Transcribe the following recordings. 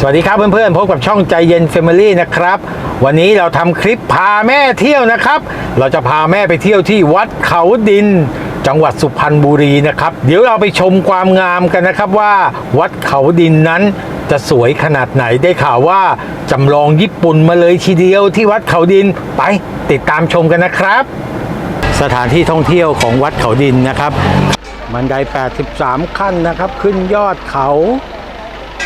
สวัสดีครับเพื่อนๆพบกับช่องใจเย็น Family นะครับ วันนี้เราทำคลิปพาแม่เที่ยวนะครับ เราจะพาแม่ไปเที่ยวที่วัดเขาดิน จังหวัดสุพรรณบุรีนะครับ เดี๋ยวเราไปชมความงามกันนะครับว่า วัดเขาดินนั้นจะสวยขนาดไหนได้ข่าวว่าจำลองญี่ปุ่นมาเลยทีเดียวที่วัดเขาดินไปติดตามชมกันนะครับ สถานที่ท่องเที่ยวของวัดเขาดินนะครับบันได 83 ขั้นนะครับ ขึ้นยอดเขา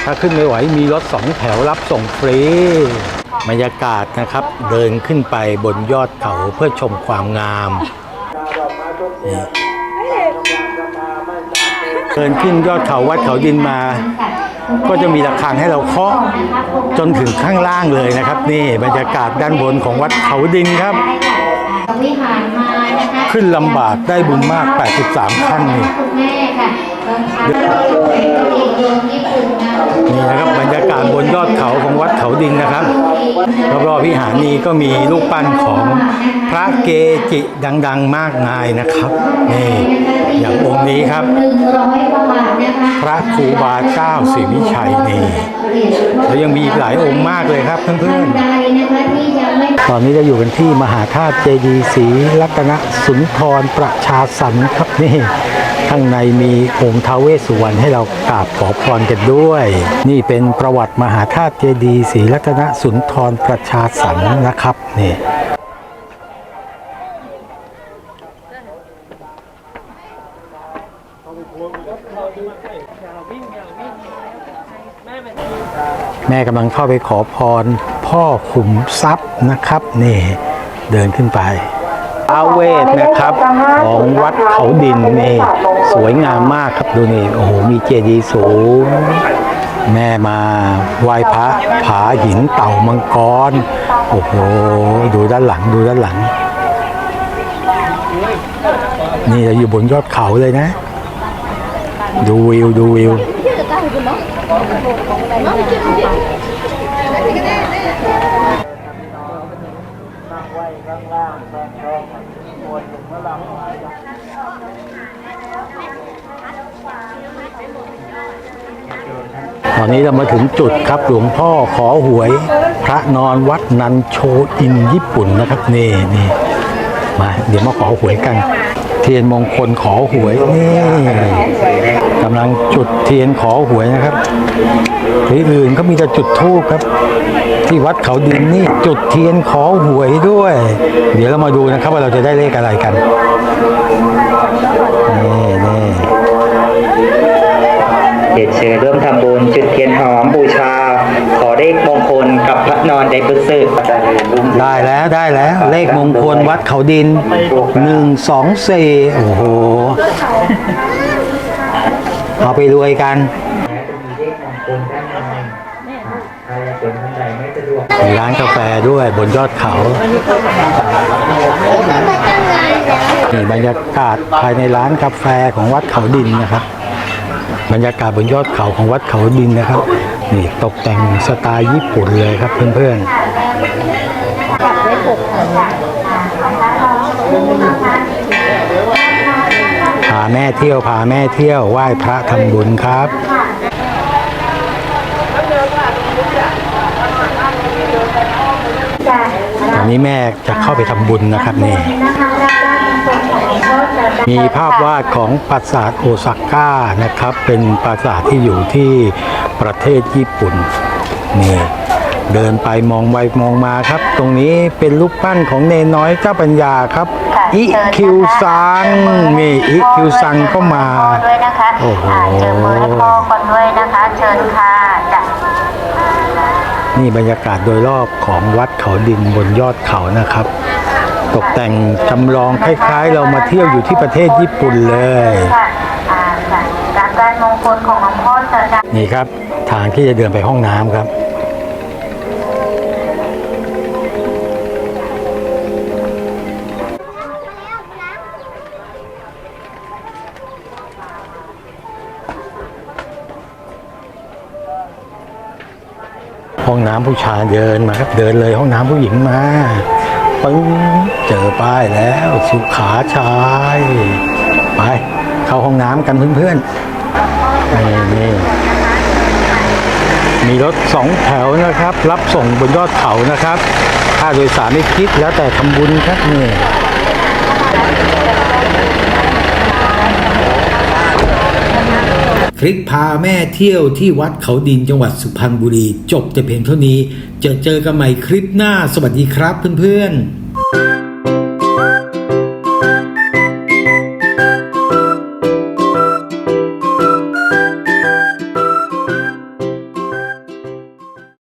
ถ้าขึ้นไม่ไหวมีรถสองแถวรับส่งฟรีบรรยากาศนะครับเดินขึ้นไปบนยอดเขาเพื่อชมความงามนี่เดินขึ้นยอดเขาวัดเขาดินมา ก็จะมีระฆังให้เราเคาะจนถึงข้างล่างเลยนะครับ นี่บรรยากาศด้านบนของวัดเขาดินครับ ขึ้นลำบากได้บุญมาก 83 ขั้นนี่ นนะครับรอบๆวิหารนี้ก็มีรูปปั้นของพระเกจิดัง ๆ มากมายนะครับนี่อย่างองค์นี้ครับพระครูบาเจ้าศรีวิชัยนี่แล้วยังมีอีกหลายองค์มากเลยครับเพื่อนๆตอนนี้เราอยู่กันที่มหาธาตุเจดีย์ศรีรัตนสุนทรประชาสรรค์ครับนี่ ข้างในมีองค์ท้าวเวสสุวรรณให้เรากราบขอพรกันด้วย นี่เป็นประวัติมหาธาตุเจดีย์ศรีรัตนสุนทรประชาสรรค์นะครับนี่แม่กำลังเข้าไปขอพรพ่อขุมทรัพย์นะครับ นี่เดินขึ้นไป อาเวทนะครับ ของวัดเขาดินนี่สวยงามมากครับดูนี่โอ้โหมีเจดีย์สูง แม่มาไหว้พระผาหินเต่ามังกรโอ้โหดูด้านหลังดูด้านหลัง นี่เราอยู่บนยอดเขาเลยนะ ดูวิวดูวิว ตอนนี้เรามาถึงจุดครับหลวงพ่อขอหวย พระนอนวัดนันโชอินญี่ปุ่นนะครับ นี่นี่มา เดี๋ยวมาขอหวยกัน เทียนมงคลขอหวยนี่กำลังจุดเทียนขอหวยนะครับที่อื่นเขามีแต่จุดทูบครับ ที่วัดเขาดินนี่จุดเทียนขอหวยด้วย เดี๋ยวเรามาดูนะครับว่าเราจะได้เลขอะไรกันนี่นี่เรียนเชิญร่วมทำบุญจุดเทียนหอมบูชาขอ เลขมงคลกับพระนอนไดบุษกได้แล้วได้แล้วเลขมงคลวัดเขาดินหนึ่งสองสี่โอ้โห เอาไปรวยกันมีร้านกาแฟด้วยบนยอดเขานี่บรรยากาศภายในร้านกาแฟของวัดเขาดินนะครับ บรรยากาศบนยอดเขาของวัดเขาดินนะครับ นี่ตกแต่งสไตล์ญี่ปุ่นเลยครับเพื่อนๆพาแม่เที่ยวพาแม่เที่ยวไหว้พระทำบุญครับตอนนี้แม่จะเข้าไปทำบุญนะครับนี่ มีภาพวาดของปราสาทโอซาก้านะครับ เป็นปราสาทที่อยู่ที่ประเทศญี่ปุ่นนี่เดินไปมองไปมองมาครับ ตรงนี้เป็นรูปปั้นของเนนน้อยเจ้าปัญญาครับ อิคิวซังนี่อิคิวซังก็มาด้วยนะคะโอ้โหอ่าเจอมือให้พ่อก่อนด้วยนะคะเชิญค่ะจ้ะนี่บรรยากาศโดยรอบของวัดเขาดินบนยอดเขานะครับ ตกแต่งจำลองคล้ายๆ เรามาเที่ยวอยู่ที่ประเทศญี่ปุ่นเลยการมงคลของหลวงพ่อจะนี่ครับ ทางที่จะเดินไปห้องน้ำครับห้องน้ำผู้ชายเดินมาครับเดินเลยห้องน้ำผู้หญิงมา ปึ้งเจอป้ายแล้วสุขาชายไป เข้าห้องน้ำกันเพื่อนๆนี่นี่มีรถสองแถวนะครับ รับส่งบนยอดเขานะครับค่าโดยสารไม่คิดแล้วแต่ทำบุญครับนี่ คลิกพาแม่เที่ยวที่วัดเขาดินจังหวัดสุพรรณบุรี จบแต่เพียงเท่านี้ เจอเจอกันใหม่คลิปหน้าสวัสดีครับเพื่อนๆ